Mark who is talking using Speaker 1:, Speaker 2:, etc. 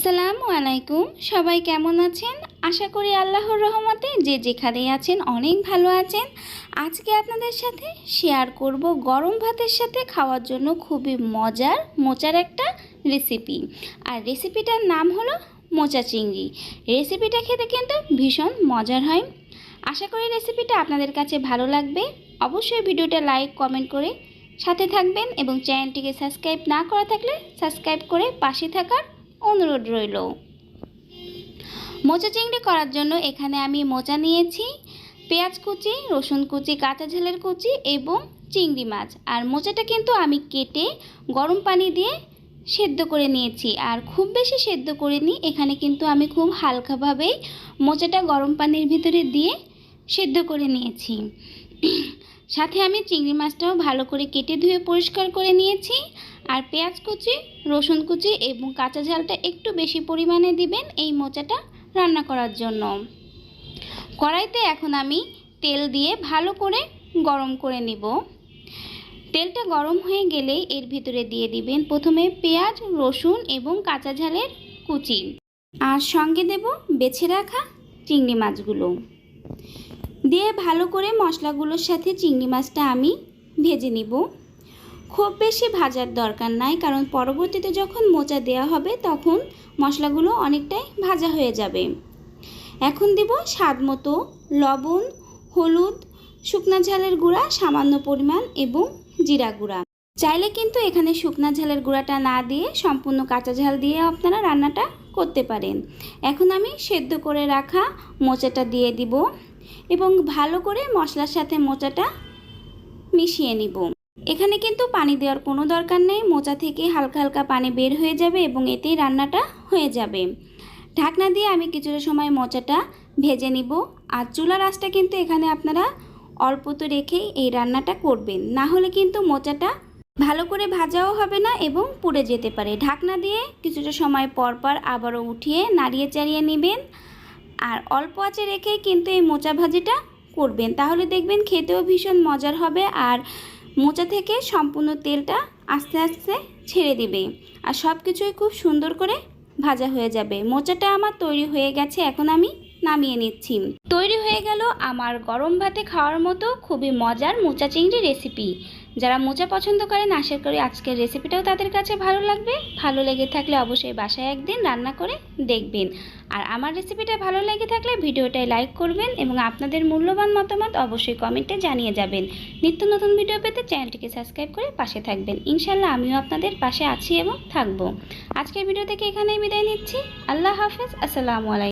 Speaker 1: আসসালামু আলাইকুম। সবাই কেমন আছেন? আশা করি আল্লাহর রহমতে যে যেখানেই আছেন অনেক ভালো আছেন। আজকে আপনাদের সাথে শেয়ার করব গরম ভাতের সাথে খাওয়ার জন্য খুবই মজার, মোচার একটা রেসিপি আর রেসিপিটার নাম হলো মোচা চিংড়ি। রেসিপিটা খেতে কিন্তু ভীষণ মজার হয়। আশা করি রেসিপিটা আপনাদের কাছে ভালো লাগবে। অবশ্যই ভিডিওটা লাইক কমেন্ট করে সাথে থাকবেন এবং চ্যানেলটিকে সাবস্ক্রাইব না করা থাকলে সাবস্ক্রাইব করে পাশে থাকার অনুরোধ রইল। মোচা চিংড়ি করার জন্য এখানে আমি মোচা নিয়েছি, পেঁয়াজ কুচি, রসুন কুচি, কাঁচা ঝালের কুচি এবং চিংড়ি মাছ। আর মোচাটা কিন্তু আমি কেটে গরম পানি দিয়ে সেদ্ধ করে নিয়েছি। আর খুব বেশি সেদ্ধ করিনি, এখানে কিন্তু আমি খুব হালকাভাবেই মোচাটা গরম পানির ভিতরে দিয়ে সেদ্ধ করে নিয়েছি। সাথে আমি চিংড়ি মাছটাও ভালো করে কেটে ধুয়ে পরিষ্কার করে নিয়েছি। আর পেঁয়াজ কুচি, রসুন কুচি এবং কাঁচা ঝালটা একটু বেশি পরিমাণে দিবেন এই মোচাটা রান্না করার জন্য। কড়াইতে এখন আমি তেল দিয়ে ভালো করে গরম করে নিব। তেলটা গরম হয়ে গেলেই এর ভিতরে দিয়ে দিবেন প্রথমে পেঁয়াজ, রসুন এবং কাঁচা ঝালের কুচি। আর সঙ্গে দেব বেছে রাখা চিংড়ি মাছগুলো। দিয়ে ভালো করে মশলাগুলোর সাথে চিংড়ি মাছটা আমি ভেজে নিব। খুব বেশি ভাজার দরকার নাই, কারণ পরবর্তীতে যখন মোচা দেওয়া হবে তখন মশলাগুলো অনেকটাই ভাজা হয়ে যাবে। এখন দিব স্বাদ মতো লবণ, হলুদ, শুকনা ঝালের গুঁড়া, সামান্য পরিমাণ এবং জিরা গুঁড়া। চাইলে কিন্তু এখানে শুকনা ঝালের গুঁড়াটা না দিয়ে সম্পূর্ণ কাঁচা ঝাল দিয়ে আপনারা রান্নাটা করতে পারেন। এখন আমি সেদ্ধ করে রাখা মোচাটা দিয়ে দিব এবং ভালো করে মশলার সাথে মোচাটা মিশিয়ে নিব। এখানে কিন্তু পানি দেওয়ার কোনো দরকার নেই। মোচা থেকে হালকা হালকা পানি বের হয়ে যাবে এবং এতেই রান্নাটা হয়ে যাবে। ঢাকনা দিয়ে আমি কিছুটা সময় মোচাটা ভেজে নিব। আর চুলার আঁচটা কিন্তু এখানে আপনারা অল্প তো রেখেই এই রান্নাটা করবেন। না হলে কিন্তু মোচাটা ভালো করে ভাজাও হবে না এবং পুড়ে যেতে পারে। ঢাকনা দিয়ে কিছুটা সময় পর পর আবারও উঠিয়ে নাড়িয়ে চাড়িয়ে নেবেন। আর অল্প আঁচে রেখেই কিন্তু এই মোচা ভাজিটা করবেন। তাহলে দেখবেন খেতেও ভীষণ মজার হবে। আর মোচা থেকে সম্পূর্ণ তেলটা আস্তে আস্তে ছেড়ে দিবে। আর সব কিছুই খুব সুন্দর করে ভাজা হয়ে যাবে। মোচাটা আমার তৈরি হয়ে গেছে, এখন আমি নামিয়ে নিচ্ছি। তৈরি হয়ে গেল আমার গরম ভাতে খাওয়ার মতো খুবই মজার মোচা চিংড়ি রেসিপি যারা মোচা পছন্দ করেন, আশা করি আজকের রেসিপিটাও তাদের কাছে ভালো লাগবে। ভালো লেগে থাকলে অবশ্যই বাসায় একদিন রান্না করে দেখবেন। আর আমার রেসিপিটা ভালো লেগে থাকলে ভিডিওটাই লাইক করবেন এবং আপনাদের মূল্যবান মতামত অবশ্যই কমেন্টে জানিয়ে যাবেন। নিত্য নতুন ভিডিও পেতে চ্যানেলটিকে সাবস্ক্রাইব করে পাশে থাকবেন। ইনশাল্লাহ আমিও আপনাদের পাশে আছি এবং থাকব। আজকের ভিডিও থেকে এখানেই বিদায় নিচ্ছি। আল্লাহ হাফেজ। আসসালামু আলাইকুম।